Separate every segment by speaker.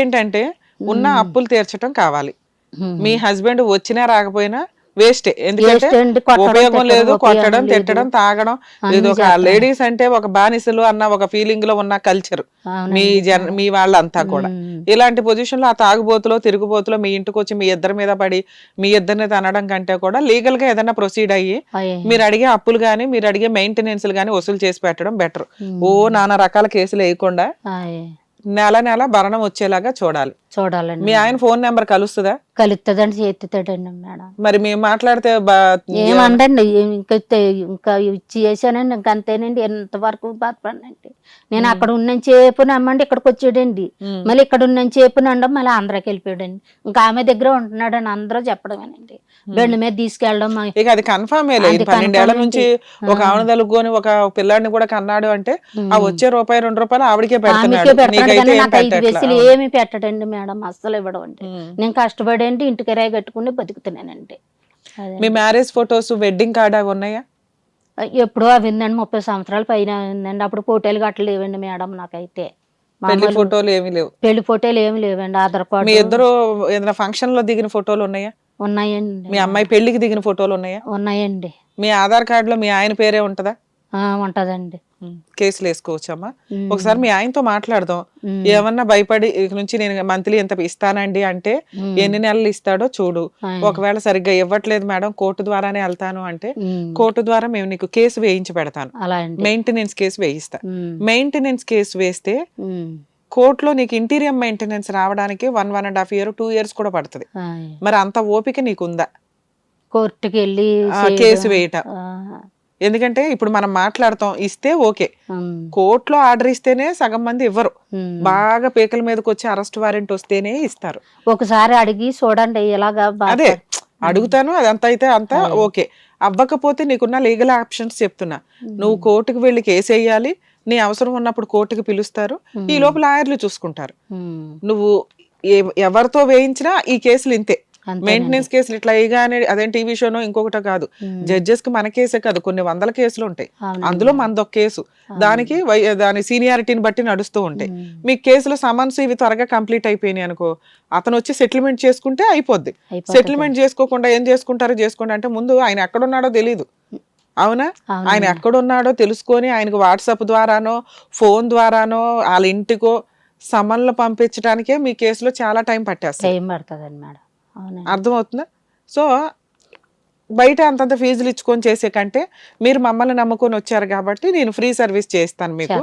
Speaker 1: ఏంటంటే ఉన్న అప్పులు తీర్చడం కావాలి. మీ హస్బెండ్ వచ్చినా రాకపోయినా వేస్టే ఎందుకంటే ఉపయోగం లేదు కొట్టడం. తిట్టడం తాగడం ఇది ఒక. లేడీస్ అంటే ఒక బానిసలు అన్న ఒక ఫీలింగ్లో ఉన్న కల్చర్. మీ జన్ మీ వాళ్ళంతా కూడా. ఇలాంటి పొజిషన్లో ఆ తాగుబోతులో తిరుగుబోతులో మీ ఇంటికి వచ్చి మీ ఇద్దరి మీద పడి మీ ఇద్దరిని తనడం కంటే కూడా లీగల్గా ఏదైనా ప్రొసీడ్ అయ్యి. మీరు అడిగే అప్పులు గానీ మీరు అడిగే మెయింటెనెన్స్ గానీ వసూలు చేసి పెట్టడం బెటర్. ఓ నానా రకాల కేసులు వేయకుండా. నెల నెల భరణం వచ్చేలాగా చూడాలి.
Speaker 2: చూడాలండి.
Speaker 1: మీ ఆయన ఫోన్ నెంబర్ కలుస్తుందా?
Speaker 2: కలుస్తుందండి చేతుతాడండి మేడం.
Speaker 1: మరి మేము మాట్లాడితే
Speaker 2: ఏమండండి ఇంకా ఇంకా ఇచ్చి చేశానండి ఇంకా అంతేనండి ఎంతవరకు బాధపడినండి. నేను అక్కడ ఉన్న చేపు నమ్మండి ఇక్కడికి వచ్చాడండి. మళ్ళీ ఇక్కడ ఉన్న చేపు నండం మళ్ళీ ఆంధ్రాకి వెళ్ళిపోయాడండి. ఇంకా ఆమె దగ్గర ఉంటున్నాడని అందరూ చెప్పడమేనండి. బెండ్ మీద తీసుకెళ్ళడం
Speaker 1: ఇక అది కన్ఫర్మ్
Speaker 2: పన్నెండేళ్ళ
Speaker 1: నుంచి. ఒక ఆవిడ తలుగుకొని ఒక పిల్లాడిని కూడా కన్నాడు అంటే ఆ. వచ్చే రూపాయి రెండు రూపాయలు ఆవిడకే
Speaker 2: పెడతాడు. వేసులు ఏమి పెట్టడండి మేడం అస్సలు ఇవ్వడం అండి
Speaker 1: ఉమ్.
Speaker 2: నేను కష్టపడేంటి ఇంటి కిరాయి కట్టుకుని బతుకుతున్నానండి.
Speaker 1: మీ మ్యారేజ్ ఫొటోస్ వెడ్డింగ్ కార్డ్ అవి ఉన్నాయా?
Speaker 2: ఎప్పుడో అవిందండి ముప్పై సంవత్సరాల పైన ఉందండి. అప్పుడు ఫోటోలు గట్ల లేవండి మేడం నాకైతే. పెళ్ళి
Speaker 1: ఫోటోలు ఏమీ లేవు.
Speaker 2: పెళ్ళి ఫోటోలు ఏమి లేవండి ఆధార్
Speaker 1: మీ
Speaker 2: కార్డు
Speaker 1: ఇద్దరు ఏదైనా ఫంక్షన్లో దిగిన ఫోటోలు ఉన్నాయా?
Speaker 2: ఉన్నాయండి.
Speaker 1: మీ అమ్మాయి పెళ్ళికి దిగిన ఫోటోలు ఉన్నాయా?
Speaker 2: ఉన్నాయండి.
Speaker 1: మీ ఆధార్ కార్డ్లో మీ ఆయన పేరే ఉంటదా?
Speaker 2: ఉంటదండి
Speaker 1: కేసులు వేసుకోవచ్చమ్మా. ఒకసారి మీ ఆయనతో మాట్లాడదాం. ఏమన్నా భయపడి ఇక నుంచి నేను మంత్లీ ఎంత ఇస్తానండి అంటే. ఎన్ని నెలలు ఇస్తాడో చూడు. ఒకవేళ సరిగ్గా ఇవ్వట్లేదు మేడం కోర్టు ద్వారానే వెళ్తాను అంటే. కోర్టు ద్వారా మేము నీకు కేసు వేయించి పెడతాను మెయింటెనెన్స్ కేసు వేయిస్తా. మెయింటెనెన్స్ కేసు వేస్తే. కోర్టులో నీకు ఇంటీరియం మెయింటెనెన్స్ రావడానికి one one and half year two years కూడా పడుతుంది. మరి అంత ఓపిక నీకుందా
Speaker 2: కోర్టుకి వెళ్ళి.
Speaker 1: కేసు వేయటం ఎందుకంటే ఇప్పుడు మనం మాట్లాడతాం ఇస్తే ఓకే. కోర్టులో ఆర్డర్ ఇస్తేనే సగం మంది ఇవ్వరు. బాగా పీకల మీదకి వచ్చి అరెస్ట్ వారెంట్ వస్తేనే ఇస్తారు.
Speaker 2: ఒకసారి అడిగి చూడండి బాధ-
Speaker 1: అదే అడుగుతాను అదంతా అయితే అంతా ఓకే. అవ్వకపోతే నీకున్న లీగల్ ఆప్షన్స్ చెప్తున్నా. నువ్వు కోర్టుకు వెళ్ళి కేసు వేయాలి నీ అవసరం ఉన్నప్పుడు కోర్టుకు పిలుస్తారు ఈ లోపల లాయర్లు చూసుకుంటారు. నువ్వు ఎవరితో వేయించినా ఈ కేసులు ఇంతే. మెయింటెనెన్స్ కేసులు ఇట్లా ఇగానే అదేం టీవీ షోనో ఇంకొకటో కాదు. జడ్జెస్కి మన కేసే కాదు కొన్ని వందల కేసులు ఉంటాయి. అందులో మనదొక కేసు. దానికి దాని సీనియారిటీని బట్టి నడుస్తూ ఉంటాయి. మీ కేసులో సమన్స్ ఇవి త్వరగా కంప్లీట్ అయిపోయినాయి అనుకో అతను వచ్చి సెటిల్మెంట్ చేసుకుంటే అయిపోద్ది. సెటిల్మెంట్ చేసుకోకుండా ఏం చేసుకుంటారో చేసుకోండి అంటే ముందు ఆయన ఎక్కడున్నాడో తెలియదు అవునా. ఆయన ఎక్కడున్నాడో తెలుసుకొని ఆయనకు వాట్సాప్ ద్వారానో ఫోన్ ద్వారానో వాళ్ళ ఇంటికో సమన్లు పంపించడానికే మీ కేసులో చాలా టైం పట్టేస్తుంది.
Speaker 2: టైం పడుతుందండి మేడం. అవునండి
Speaker 1: అర్థమవుతుందా? సో బయట అంతంత ఫీజులు ఇచ్చుకొని చేసే కంటే మీరు మమ్మల్ని నమ్ముకొని వచ్చారు కాబట్టి నేను ఫ్రీ సర్వీస్ చేస్తాను మీకు.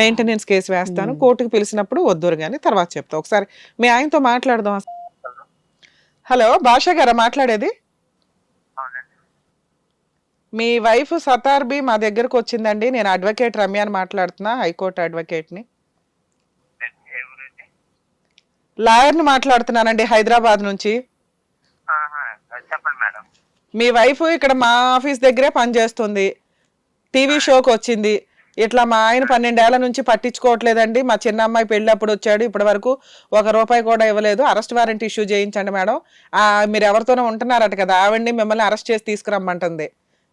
Speaker 1: మెయింటెనెన్స్ కేసు వేస్తాను. కోర్టుకు పిలిచినప్పుడు వద్దురు కానీ తర్వాత చెప్తా. ఒకసారి మీ ఆయనతో మాట్లాడదాం. హలో భాష గారా మాట్లాడేది?
Speaker 3: అవునండి
Speaker 1: మీ వైఫ్ సతార్బి మా దగ్గరకు వచ్చిందండి. నేను అడ్వకేట్ రమ్యాని మాట్లాడుతున్నా హైకోర్టు అడ్వకేట్ని. లాయర్ని మాట్లాడుతున్నానండి హైదరాబాద్ నుంచి. మీ వైఫ్ ఇక్కడ మా ఆఫీస్ దగ్గరే పనిచేస్తుంది. టీవీ షోకి వచ్చింది ఇట్లా మా ఆయన పన్నెండేళ్ళ నుంచి పట్టించుకోవట్లేదండి. మా చిన్న అమ్మాయి పెళ్ళప్పుడు వచ్చాడు. ఇప్పటి వరకు ఒక రూపాయి కూడా ఇవ్వలేదు. అరెస్ట్ వారెంట్ ఇష్యూ చేయించండి మేడం. మీరు ఎవరితోనో ఉంటున్నారట కదా. ఆవిడ్ని మిమ్మల్ని అరెస్ట్ చేసి తీసుకురమ్మంటుంది.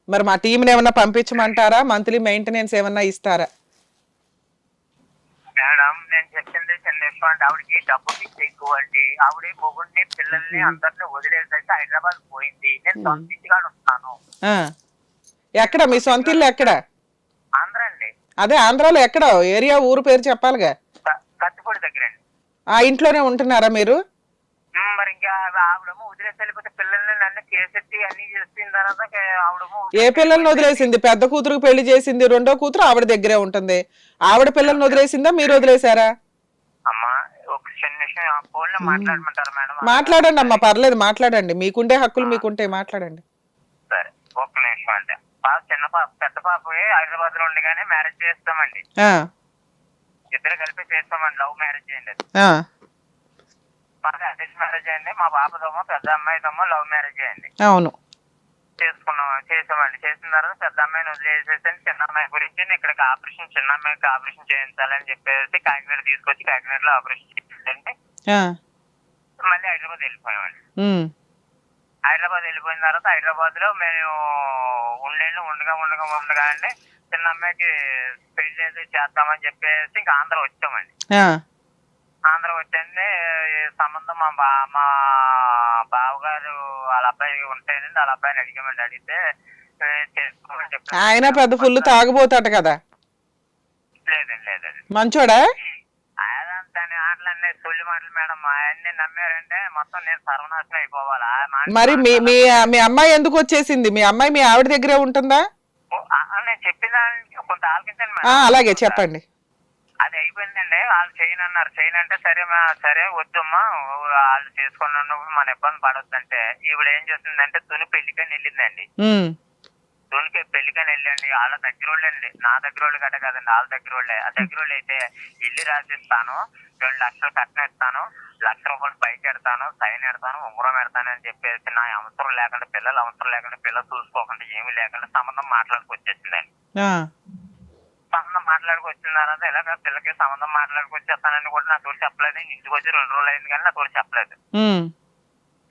Speaker 1: మరి మా టీంని ఏమన్నా పంపించమంటారా? మంత్లీ మెయింటెనెన్స్ ఏమన్నా ఇస్తారా?
Speaker 3: మేడం నేను చెప్పింది చిన్న విషయం అండి ఆవిడకి డబ్బు పిచ్చి ఎక్కువ అండి ఆవిడ మొగుడిని పిల్లల్ని అందరిని వదిలేసరికి హైదరాబాద్ పోయింది. నేను సొంత ఇంటికాడ ఉంటున్నాను
Speaker 1: ఆ. ఎక్కడ? మీ సొంత ఇల్లు ఎక్కడ?
Speaker 3: ఆంధ్ర అండి.
Speaker 1: అదే ఆంధ్రాలో ఎక్కడ? ఏరియా ఊరు పేరు చెప్పాలిగా?
Speaker 3: క- కత్తిపూడి దగ్గర అండి
Speaker 1: ఆ ఇంట్లోనే ఉంటున్నారా మీరు?
Speaker 3: మరి ఇంకా ఆవిడేమో వదిలేసి వెళ్ళిపోతే పిల్లల్ని నన్ను కేసెట్టి అన్ని చేసిన తర్వాత ఇంకా ఆవిడేమో
Speaker 1: ఏ పిల్లల్ని వదిలేసింది? పెద్ద కూతురుకు పెళ్ళి చేసింది రెండో కూతురు ఆవిడ దగ్గరే ఉంటుంది. ఆవిడ పిల్లల్ని వదిలేసిందా? మీరు వదిలేశారా?
Speaker 3: అమ్మా ఒక చిన్న విషయం ఫోన్లో మాట్లాడమంటారా మేడం?
Speaker 1: మాట్లాడండి అమ్మా పర్లేదు మాట్లాడండి. మీకుండే హక్కులు మీకుంటే మాట్లాడండి.
Speaker 3: సరే ఒక్క నిమిషం అండి. పాప చిన్న పాప పెద్ద పాపకి హైదరాబాద్లో ఉండగానే మ్యారేజ్ చేస్తామండి.
Speaker 1: ఆ,
Speaker 3: ఇద్దరు కలిపి చేస్తామండి లవ్ మ్యారేజ్
Speaker 1: ఆ,
Speaker 3: మాది అటెండ్ మ్యారేజ్ అండి మా పాపదమ్మో పెద్ద అమ్మాయిదమ్మో లవ్ మ్యారేజ్ అండి
Speaker 1: అవును.
Speaker 3: చేసుకున్నాం చేసామండి. చేసిన తర్వాత పెద్ద అమ్మాయిని వదిలేసేసి చిన్న అమ్మాయి గురించి నేను ఇక్కడికి ఆపరేషన్ చిన్న అమ్మాయికి ఆపరేషన్ చేయించాలని చెప్పేసి కాకినాడ తీసుకొచ్చి కాకినాడలో ఆపరేషన్ చేయించండి మళ్ళీ హైదరాబాద్ వెళ్ళిపోయామండి. హైదరాబాద్ వెళ్ళిపోయిన తర్వాత హైదరాబాద్లో మేము ఉండేళ్ళు ఉండగా ఉండగా ఉండగా అండి చిన్న అమ్మాయికి పెళ్ళి చేద్దామని చెప్పేసి ఇంకా ఆంధ్ర వచ్చామండి. ఆంధ్ర ఈ సంబంధం మా బా మా బావగారు వాళ్ళ అబ్బాయి ఉంటాయండి వాళ్ళ అబ్బాయిని అడిగామండి అడిగితే ఏ, చేసుకోమని చెప్పారు.
Speaker 1: ఆయన పెద్ద ఫుల్ తాగుబోతాట కదా?
Speaker 3: లేదండి లేదండి.
Speaker 1: మంచోడా?
Speaker 3: సొల్లి మాటలు మేడం ఆయన్ని నమ్మారంటే మొత్తం నేను సర్వనాశనం అయిపోవాలా. మా-
Speaker 1: మరి మీ మీ మీ అమ్మాయి ఎందుకు వచ్చేసింది? మీ అమ్మాయి మీ ఆవిడ దగ్గరే ఉంటుందా?
Speaker 3: ఓ, ఆ, ఆ, నేను చెప్పిన దానికి కొంత ఆలకించండి
Speaker 1: ఆ,
Speaker 3: మేడం.
Speaker 1: అలాగే చెప్పండి.
Speaker 3: అయిపోయిందండి వాళ్ళు చేయను అన్నారు చేయను అంటే సరే మా సరే వద్దమ్మా. వాళ్ళు చేసుకుని ఉన్నప్పుడు మన ఇబ్బంది పడొద్దంటే ఈవిడ ఏం చేస్తుందంటే తుని పెళ్ళికని వెళ్ళిందండి. తునికి పెళ్ళికని వెళ్ళండి. వాళ్ళ దగ్గర వాళ్ళండి నా దగ్గర వాళ్ళు గట్ట కదండి. వాళ్ళ దగ్గర వాళ్ళే ఆ దగ్గర వాళ్ళు అయితే ఇల్లు రాసిస్తాను. రెండు లక్షలు కట్నం ఇస్తాను. లక్ష రూపాయలు బయట పెడతాను. సైన్ పెడతాను. ఉంగరం పెడతాను అని చెప్పేసి నా అవసరం లేకుండా పిల్లలు అవసరం లేకుండా పిల్లలు చూసుకోకుండా ఏమీ లేకుండా సంబంధం మాట్లాడుకొచ్చేసిందండి.
Speaker 1: ఆ,
Speaker 3: తర్వాత ఇలాగ పిల్లకి సంబంధం మాట్లాడుకొచ్చేస్తానని కూడా నా తోడు చెప్పలేదు. ఇంటికి వచ్చి రెండు రోజులు అయింది కానీ నా తోడు చెప్పలేదు.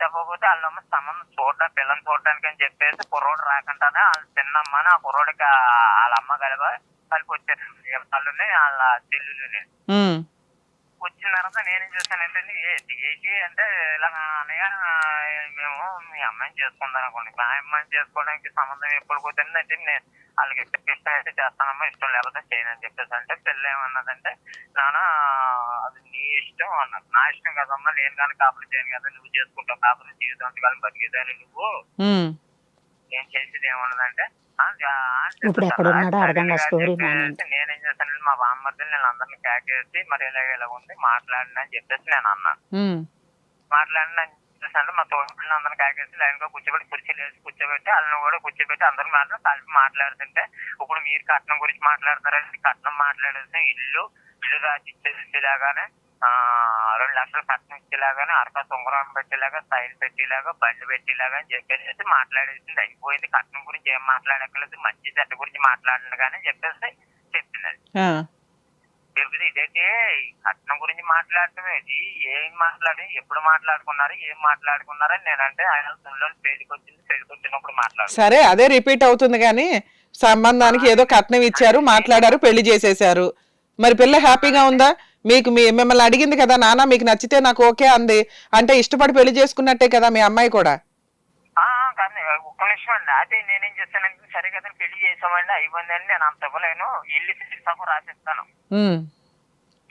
Speaker 3: చెప్పకపోతే వాళ్ళమ్మ సంబంధం చూడడం పిల్లని చూడడానికి అని చెప్పేసి కుర్రోడు రాకుండానే వాళ్ళ చిన్నమ్మ నా కుర్రోడికి ఆ- వాళ్ళ అమ్మ కలిప కలిపి వచ్చారు. వాళ్ళని వాళ్ళ చెల్లుని వచ్చిన తర్వాత నేనేం చేశానంటే ఏంటి ఏంటి అంటే ఇలా అన్నయ్య మేము మీ అమ్మాయిని చేసుకుందాం అనుకోండి. మా అమ్మాయిని చేసుకోవడానికి సంబంధం ఎప్పుడు కుదిరిందంటే నేను వాళ్ళకి ఇష్టం ఇష్టం అయితే చేస్తానమ్మా ఇష్టం లేకపోతే చేయను అని చెప్పేసి అంటే పిల్ల ఏమన్నదంటే నాన్న అది నీ ఇష్టం అన్నది. నా ఇష్టం కదమ్మా నేను కానీ కాపురం చేయను కదా నువ్వు చేసుకుంటావు. కాపురం జీవితం కాలం బతికేదాన్ని నువ్వు. నేను చేసేది ఏమన్నదంటే "ఆ, ఆ,
Speaker 2: ఇప్పుడు. ఎక్కడ ఉన్నాడో ఆ
Speaker 3: అని
Speaker 2: స్టోరీ.
Speaker 3: నేనేం చేశానంటే మా బామ్మర్దిని నేను అందరిని కేకేసి మరి ఇలా ఇలా ఉంది మాట్లాడిన అని చెప్పేసి నేను అన్నాను
Speaker 1: ఉమ్,
Speaker 3: మాట్లాడిన అంటే మా తోటి అందరిని కాకేసి లైన్గా కూర్చోబెట్టి కుర్చీలు వేసి కూర్చోబెట్టి వాళ్ళని కూడా కూర్చోబెట్టి అందరు మాట్లాడి కలిపి మాట్లాడుతుంటే ఇప్పుడు మీరు కట్నం గురించి మాట్లాడతారంటే కట్నం మాట్లాడేసి ఇల్లు ఇల్లు రాసి ఇచ్చేలాగానే ఆ రెండు లక్షలు కట్నం ఇచ్చేలాగానే అరక ఉంగరం పెట్టేలాగా సైన్ పెట్టేలాగా బండి పెట్టేలాగా అని చెప్పేసి మాట్లాడేసింది. అయిపోయింది. కట్నం గురించి ఏం మాట్లాడక్కర్లేదు. మంచి చెడ్డ గురించి మాట్లాడండి కానీ చెప్పేసి
Speaker 1: ఆ,
Speaker 3: చెప్పింది ఇదైతే కట్నం గురించి మాట్లాడటం ఇది ఏం మాట్లాడి ఎప్పుడు మాట్లాడుకున్నారు ఏం మాట్లాడుకున్నారని నేనంటే ఆయన సున్లో పెళ్ళికి వచ్చింది. పెళ్ళికి వచ్చినప్పుడు మాట్లాడు
Speaker 1: సరే అదే రిపీట్ అవుతుంది కానీ సంబంధానికి ఏదో కట్నం ఇచ్చారు మాట్లాడారు పెళ్ళి చేసేశారు మరి పిల్ల హ్యాపీగా ఉందా? మీకు మీ మిమ్మల్ని అడిగింది కదా నాన్న మీకు నచ్చితే నాకు ఓకే అంది. అంటే ఇష్టపడి పెళ్ళి చేసుకున్నట్టే కదా మీ అమ్మాయి కూడా.
Speaker 3: ఒక్క నిమిషం అండి. అదే నేనేం చేస్తానంటే సరే కదా పెళ్ళి చేసామండి అయిపోయిందండి నేను అంత ఇవ్వలేను. ఇల్లు సగం రాసిస్తాను.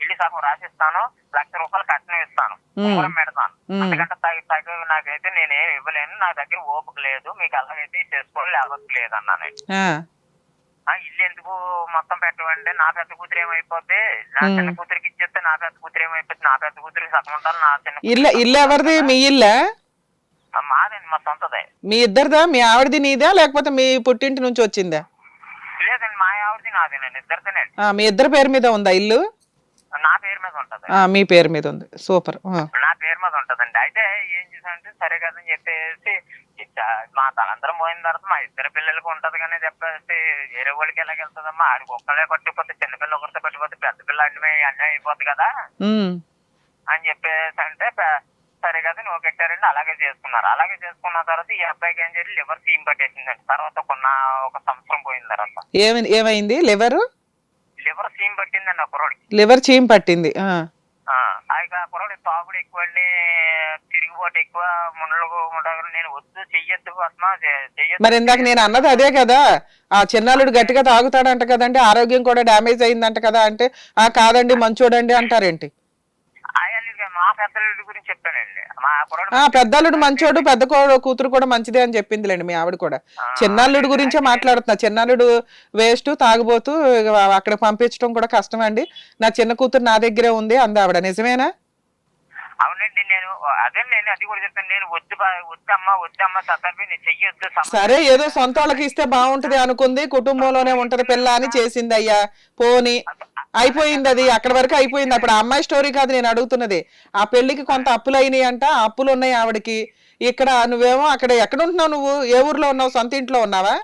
Speaker 3: ఇల్లు సగం రాసిస్తాను లక్ష రూపాయలు కట్నం ఇస్తాను. పెడతాను. అంతకంటే తగ్గ తగ్గ నాకైతే నేనేం ఇవ్వలేను. నా దగ్గర ఓపిక లేదు. మీకు అలాగైతే చేసుకోవాలి లేకపోతే లేదన్నాను.
Speaker 1: ఆ,
Speaker 3: ఆ ఇల్లు ఎందుకు మొత్తం పెట్టమంటే నా పెద్ద కూతురు ఏమైపోద్ది నా. చిన్న కూతురికి ఇచ్చేస్తే నా పెద్ద కూతురు ఏమైపోద్ది నా పెద్ద కూతురికి సగం ఉండాలి నా చిన్న
Speaker 1: ఇల్లు ఇల్లు ఎవరిది? మీ ఇల్లా?
Speaker 3: మాదండి మా సొంతదే.
Speaker 1: మీ ఇద్దరిదా? మీ ఆవిడది నీదా? లేకపోతే మీ పుట్టింటి నుంచి వచ్చిందా?
Speaker 3: లేదండి మా ఆవిడది నాదేనండి ఇద్దరిదేనండి.
Speaker 1: ఆ, మీ ఇద్దరి పేరు మీద ఉందా ఇల్లు?
Speaker 3: నా పేరు మీద ఉంటది
Speaker 1: ఆ, మీ పేరు మీద ఉంది. సూపర్. ఆ,
Speaker 3: నా పేరు మీద ఉంటదండి. అయితే ఏం చేశానంటే సరే కదని చెప్పేసి మా తలంతరం పోయిన తర్వాత మా ఇద్దరు పిల్లలకి ఉంటది కానీ చెప్పేసి వేరే వాళ్ళకి ఎలాగ వెళ్తుందమ్మా? ఆడికి ఒక్కలే పట్టిపోతే చిన్నపిల్ల ఒకరితో పట్టిపోతే పెద్ద పిల్ల అన్నీ అన్నీ అయిపోద్ది కదా? అని చెప్పేసి అంటే సరే కదా నువ్వు పెట్టారండి అలాగే చేసుకున్నారు. అలాగే చేసుకున్న తర్వాత ఈ అబ్బాయికి ఏం చేయాలి లివర్ సీమ్ పట్టేసిందండి తర్వాత కొన్న ఒక సంవత్సరం పోయిన తర్వాత.
Speaker 1: ఏమి ఏమైంది? లివర్?
Speaker 3: లివర్ సీమ్ పట్టిందండి ఆ కుర్రోడికి
Speaker 1: లివర్ చీమ్ పట్టింది ఆ,
Speaker 3: ఆ, ఇక ఆ కుర్రోడి తాగుడు ఎక్కువ అండి తిరుగుబాటు ఎక్కువ నేను వద్దు చెయ్యొద్దు పద్మ చెయ్యొద్దు
Speaker 1: మరి ఇందాక నేను అన్నది అదే కదా. ఆ చిన్నాలుడు గట్టిగా తాగుతాడంట కదండి ఆరోగ్యం కూడా డ్యామేజ్ అయిందంట కదా అంటే ఆ కాదండి మంచోడండి అంటారేంటి?
Speaker 3: ఆయన మా గురించి చెప్పానండి మా
Speaker 1: ఆ పెద్దల్లుడు మంచోడు పెద్ద కో- కూతురు కూడా మంచిదే అని చెప్పిందిలేండి మీ ఆవిడ కూడా. చిన్నాల్లుడు గురించే మాట్లాడుతున్నా. చిన్నాల్లుడు వేస్ట్ తాగుబోతూ ఇక అక్కడ పంపించడం కూడా కష్టం అండి నా చిన్న కూతురు నా దగ్గరే ఉంది అంది ఆవిడ నిజమేనా?
Speaker 3: అవునండి నేను అదే నేను అది కూడా చెప్తాను నేను వద్దు బా- వద్దమ్మా వద్దమ్మా సతర్పి నేను చెయ్యొద్దు సంబంధం
Speaker 1: సరే ఏదో సొంత వాళ్ళకి ఇస్తే బాగుంటది అనుకుంది కుటుంబంలోనే ఉంటది పిల్ల అని చేసింది అయ్యా పోని అయిపోయింది అది అక్కడ వరకు అయిపోయింది. అప్పుడు ఆ అమ్మాయి స్టోరీ కాదు నేను అడుగుతున్నది. ఆ పెళ్ళికి కొంత అప్పులు అయినాయి అంట అప్పులు ఉన్నాయి ఆవిడకి. ఇక్కడ నువ్వేమో అక్కడ ఎక్కడ ఉంటున్నావు నువ్వు? ఏ ఊర్లో ఉన్నావు? సొంత ఇంట్లో ఉన్నావా?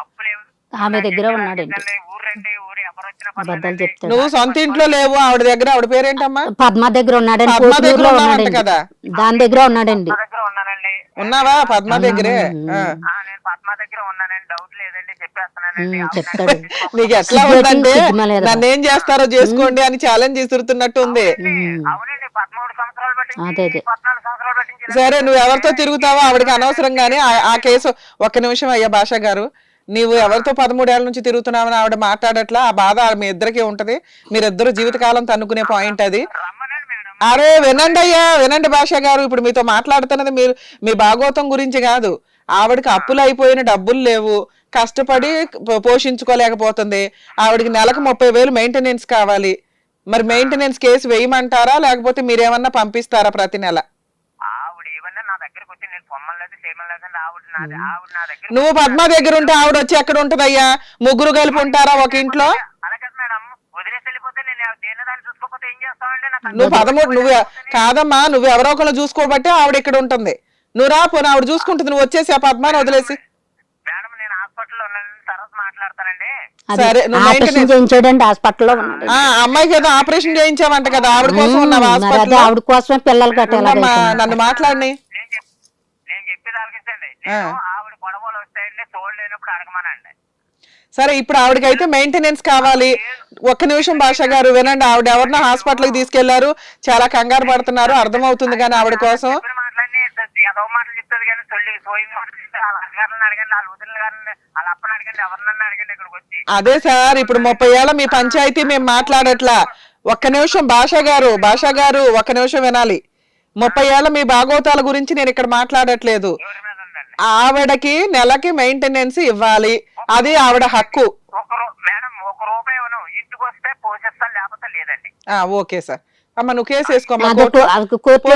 Speaker 3: అప్పులు
Speaker 2: ఆమె దగ్గర ఉన్నాడండి.
Speaker 3: వచ్చినా
Speaker 2: అబద్ధాలు. చెప్తాడు.
Speaker 1: నువ్వు సొంత ఇంట్లో లేవు ఆవిడ దగ్గర ఆవిడ పేరేంటమ్మా?
Speaker 2: పద్మ దగ్గర ఉన్నాడండి
Speaker 1: పద్మ దగ్గర
Speaker 2: కోతులూరులో
Speaker 1: ఉన్నావంట
Speaker 2: ఉన్నాడండి.
Speaker 1: కదా.
Speaker 2: దాని దగ్గర ఉన్నాడండి.
Speaker 3: నా దగ్గర ఉన్నానండి.
Speaker 1: ఉన్నావా? పద్మ దగ్గరే? ఆ.
Speaker 3: ఆ, నేను పద్మ దగ్గర ఉన్నానండి. డౌట్ లేదండి చెప్పేస్తున్నానండి.
Speaker 2: ఉమ్,
Speaker 3: అవునండి,
Speaker 2: చెప్తాడు.
Speaker 3: పట్టించుకోకండి.
Speaker 1: నీకు ఎట్లా ఉందంటే
Speaker 2: సిగ్గుమాలేదా?
Speaker 1: నన్ను ఏం చేస్తారో చేసుకోండి అని ఛాలెంజ్ విసురుతున్నట్టు ఉంది
Speaker 3: అవునండి, అవునండి. పదమూడు సంవత్సరాలు
Speaker 2: అదే, అదే.
Speaker 3: పట్టించి పద్నాలుగు సంవత్సరాలు పట్టించి
Speaker 1: సరే నువ్వు ఎవరితో తిరుగుతావో ఆవిడకి అనవసరం గానీ ఆ- ఆ కేసు ఒక్క నిమిషం అయ్యా భాష గారు. నీవు ఎవరితో పదమూడేళ్ళ నుంచి తిరుగుతున్నావని ఆవిడ మాట్లాడట్లా? ఆ బాధ మీ ఇద్దరికి ఉంటది. మీరిద్దరు జీవితకాలం తన్నుకునే పాయింట్ అది. అరే వినండి అయ్యా వినండి భాష గారు. ఇప్పుడు మీతో మాట్లాడుతున్నది మీరు మీ భాగోతం గురించి కాదు. ఆవిడకి అప్పులు అయిపోయిన డబ్బులు లేవు. కష్టపడి పో- పోషించుకోలేకపోతుంది. ఆవిడకి నెలకు ముప్పై వేలు మెయింటెనెన్స్ కావాలి. మరి మెయింటెనెన్స్ కేసు వేయమంటారా? లేకపోతే మీరేమన్నా పంపిస్తారా ప్రతి నెల?
Speaker 3: ఆవిడ నాది ఆవిడ నా దగ్గర
Speaker 1: నువ్వు పద్మ దగ్గర ఉంటే ఆవిడ వచ్చి ఎక్కడ ఉంటదయ్యా ముగ్గురు కలిపి ఉంటారా ఒక ఇంట్లో?
Speaker 3: అలాగే మేడం వదిలేసి వెళ్ళిపోతే నేను దేని దాన్ని చూసుకోకపోతే ఏం చేస్తామండి? నాకు
Speaker 1: నువ్వు పదమూడు నువ్వు కాదమ్మా నువ్వు ఎవరో ఒకరు చూసుకోబట్టి ఆవిడ ఇక్కడ ఉంటుంది. నువ్వు రా పోనీ ఆవిడ చూసుకుంటుంది. నువ్వు వచ్చేసి ఆ పద్మాని వదిలేసి.
Speaker 3: మేడం నేను హాస్పిటల్లో ఉన్నాను. తర్వాత మాట్లాడతానండి.
Speaker 1: సరే, నువ్వు
Speaker 2: ఆపరేషన్
Speaker 1: maintenance-
Speaker 2: చేయించాడండి హాస్పిటల్లో ఉన్నాడు.
Speaker 1: ఆ అమ్మాయికి ఏదో ఆపరేషన్ చేయించావంట కదా ఆవిడ కోసం ఉన్నావా
Speaker 2: మరి అదే
Speaker 1: హాస్పిటల్
Speaker 2: ఆవిడ కోసమే పిల్లలు కట్టాలి
Speaker 1: నన్ను మాట్లాడిని
Speaker 3: నేను చెప్ నేను చెప్పేది ఆలోచించండి నేను ఆవిడ గొడవలు వస్తాయండి చూడలేనప్పుడు అడగమనండి.
Speaker 1: సరే ఇప్పుడు ఆవిడకైతే మెయింటెనెన్స్ కావాలి. ఒక్క నిమిషం భాష గారు వినండి ఆవిడ ఎవరినో హాస్పిటల్కి తీసుకెళ్ళారు. చాలా కంగారు పడుతున్నారు అర్థమవుతుంది కానీ ఆవిడ కోసం.
Speaker 3: చెప్పిన మాటలన్నీ ఏదో మాటలు చెప్తుంది కానీ తొలి పోయిన మాటలు చెప్తే వాళ్ళ అన్నగారులను అడగండి వాళ్ళ వదిన గారిని వాళ్ళ అప్పని అడగండి ఎవరినన్నా అడగండి ఇక్కడికి వచ్చి.
Speaker 1: అదే సార్ ఇప్పుడు ముప్పై ఏళ్ళ మీ పంచాయతీ మేము మాట్లాడట్లా. ఒక్క నిమిషం భాష గారు భాష గారు ఒక్క నిమిషం వినాలి. ముప్పై ఏళ్ళ మీ భాగోతాల గురించి నేను ఇక్కడ మాట్లాడట్లేదు. ఆవిడకి నెలకి మెయింటెనెన్స్ ఇవ్వాలి. అది ఆవిడ హక్కు.
Speaker 3: ఒక రూ మేడం ఒక రూపాయి ఇవ్వను. ఇంటికి వస్తే పోషిస్తాను లేకపోతే లేదండి.
Speaker 1: ఆ ఓకే సార్. అమ్మ నువ్వు కేసు కోర్టులో.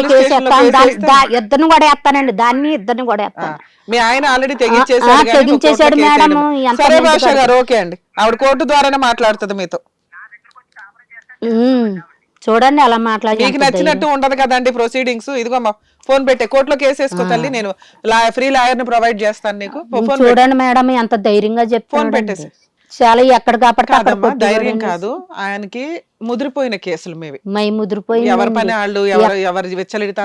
Speaker 2: ఇద్దరిని కూడా వేస్తానండి. దాన్ని ఇద్దరిని కూడా వేస్తాను.
Speaker 1: మీ ఆయన ఆల్రెడీ
Speaker 2: మేడం,
Speaker 1: సరే భాష
Speaker 2: గారు.
Speaker 1: ఓకే అండి. ఆవిడ కోర్టు ద్వారానే మాట్లాడుతుంది మీతో.
Speaker 2: చూడండి అలా మాట్లాడి
Speaker 1: మీకు నచ్చినట్టు ఉండదు కదండి ప్రొసీడింగ్స్. ఇదిగో అమ్మా ఫోన్ పెట్టే కోర్టులో కేసు వేసుకో తల్లి నేను ఫ్రీ లాయర్ని ప్రొవైడ్ చేస్తాను నీకు. ఫోన్.
Speaker 2: చూడండి మేడం ఎంత ధైర్యంగా చెప్తాను
Speaker 1: పెట్టేసి.
Speaker 2: చాలా ఎక్కడ
Speaker 1: కాదమ్మా ధైర్యం. కాదు. ఆయనకి ముదిరిపోయిన కేసులు మేవి.
Speaker 2: మై ముదిరిపోయింది
Speaker 1: ఎవరి పని వాళ్ళు ఎవరు ఎవరి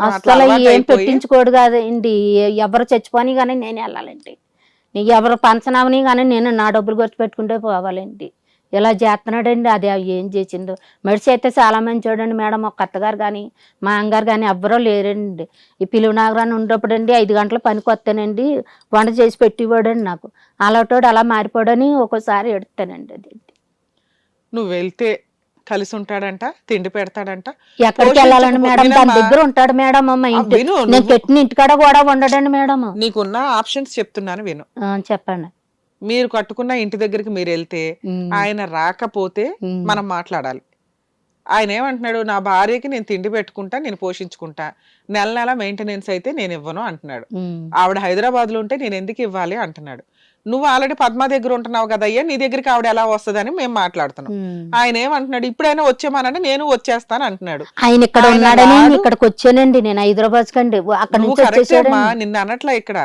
Speaker 2: అసలు ఏం పెట్టించుకోడు కాదండి. ఎవరు చచ్చిపోని కానీ నేను వెళ్ళాలండి. నీకు ఎవరు పంచనామని కానీ నేను నా డబ్బులు ఖర్చు పెట్టుకుంటే పోవాలండి. ఇలా చేస్తున్నాడండి అది ఏం చేసిందో. మడిసి అయితే చాలా మంది చూడండి మేడం ఒక అత్తగారు కానీ మా అంగారు కానీ ఎవ్వరూ లేరండి. ఈ పిలువ నాగరాన్ని ఉన్నప్పుడు అండి ఐదు గంటల పనికి వస్తానండి. వంట చేసి పెట్టివాడండి నాకు. అలాంటోడు అలా మారిపోడని ఒక్కోసారి ఎడతానండి అది.
Speaker 1: నువ్వు వెళ్తే కలిసి ఉంటాడంట తిండి పెడతాడంట.
Speaker 2: ఎక్కడికి వెళ్ళాలండి మేడం? దాని. దగ్గర ఉంటాడు మేడం మా
Speaker 1: ఆ,
Speaker 2: ఇంటి. నేను పెట్టిన ఇంటికాడ కూడా ఉండడండి మేడం.
Speaker 1: నీకున్న ఆప్షన్స్ చెప్తున్నాను విను.
Speaker 2: చెప్పండి.
Speaker 1: మీరు కట్టుకున్న ఇంటి దగ్గరికి మీరు వెళ్తే ఆయన రాకపోతే. మనం మాట్లాడాలి. ఆయన ఏమంటున్నాడు నా భార్యకి నేను తిండి పెట్టుకుంటా నేను పోషించుకుంటా. నెల నెల మెయింటెనెన్స్ అయితే నేను ఇవ్వను అంటున్నాడు. ఆవిడ హైదరాబాద్లో ఉంటే నేను ఎందుకు ఇవ్వాలి అంటున్నాడు. నువ్వు ఆల్రెడీ పద్మ దగ్గర ఉంటున్నావు కదయ్యా నీ దగ్గరికి ఆవిడ ఎలా వస్తుందని మేము మాట్లాడుతున్నాం. ఆయన ఏమంటున్నాడు ఇప్పుడైనా వచ్చేమానంటే నేను వచ్చేస్తాను అంటున్నాడు.
Speaker 2: ఆయన ఇక్కడ ఉన్నాడని. ఇక్కడికి వచ్చానండి నేను హైదరాబాద్ కండి అక్కడ
Speaker 1: నిన్ను అనట్లా ఇక్కడ.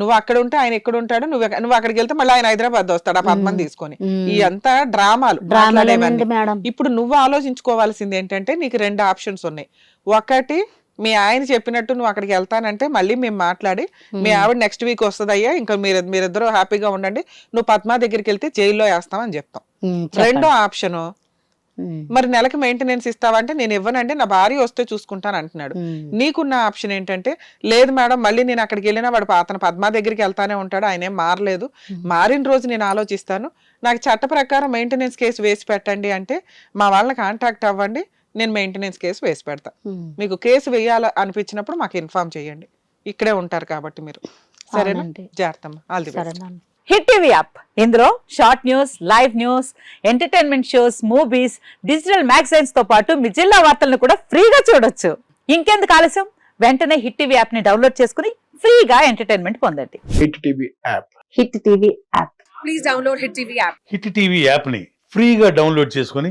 Speaker 1: నువ్వు అక్కడ ఉంటే ఆయన ఎక్కడ ఉంటాడు నువ్వు నువ్వు అక్కడికి వెళ్తే మళ్ళీ ఆయన హైదరాబాద్ వస్తాడు ఆ పద్మని తీసుకొని. ఈ అంతా డ్రామాలు మాట్లాడేవన్నీ. ఇప్పుడు నువ్వు ఆలోచించుకోవాల్సింది ఏంటంటే నీకు రెండు ఆప్షన్స్ ఉన్నాయి. ఒకటి మీ ఆయన చెప్పినట్టు నువ్వు అక్కడికి వెళ్తానంటే మళ్ళీ మేము మాట్లాడి మీ ఆవిడ నెక్స్ట్ వీక్ వస్తుందయ్యా ఇంకా మీరు మీరిద్దరూ హ్యాపీగా ఉండండి. నువ్వు పద్మా దగ్గరికి వెళ్తే జైల్లో వేస్తామని చెప్తాం.
Speaker 2: ఉమ్, చెప్పండి.
Speaker 1: రెండో ఆప్షన్
Speaker 2: ఉమ్,
Speaker 1: మరి నెలకి మెయింటెనెన్స్ ఇస్తావంటే నేను ఇవ్వనండి నా భార్య వస్తే చూసుకుంటాను అంటున్నాడు. నీకున్న ఆప్షన్ ఏంటంటే లేదు మేడం మళ్ళీ నేను అక్కడికి వెళ్ళినా వాడు అతను పద్మా దగ్గరికి వెళ్తానే ఉంటాడు ఆయన మారలేదు. మారిన రోజు నేను ఆలోచిస్తాను. నాకు చట్ట ప్రకారం మెయింటెనెన్స్ కేసు వేసి పెట్టండి అంటే మా వాళ్ళని కాంటాక్ట్ అవ్వండి. నేను మెయింటెనెన్స్ కేసు వేసి పెడతా. మీకు కేసు వేయాల అనిపించినప్పుడు మాకు ఇన్ఫార్మ్ చేయండి. ఇక్కడే ఉంటారు కాబట్టి మీరు. సరేనా. జాగ్రత్త all the best
Speaker 4: hit TV app. ఇందులో short news live news entertainment shows movies digital మ్యాగజైన్స్తో పాటు మీ జిల్లా వార్తలను కూడా ఫ్రీగా చూడొచ్చు. ఇంకెందుకు ఆలస్యం? వెంటనే హిట్ టీవీ యాప్ని డౌన్లోడ్ చేసుకుని ఫ్రీగా ఎంటర్టైన్మెంట్ పొందండి.
Speaker 5: Hit TV app.
Speaker 4: Hit TV app.
Speaker 6: Hit TV యాప్ని ఫ్రీగా డౌన్లోడ్ చేసుకొని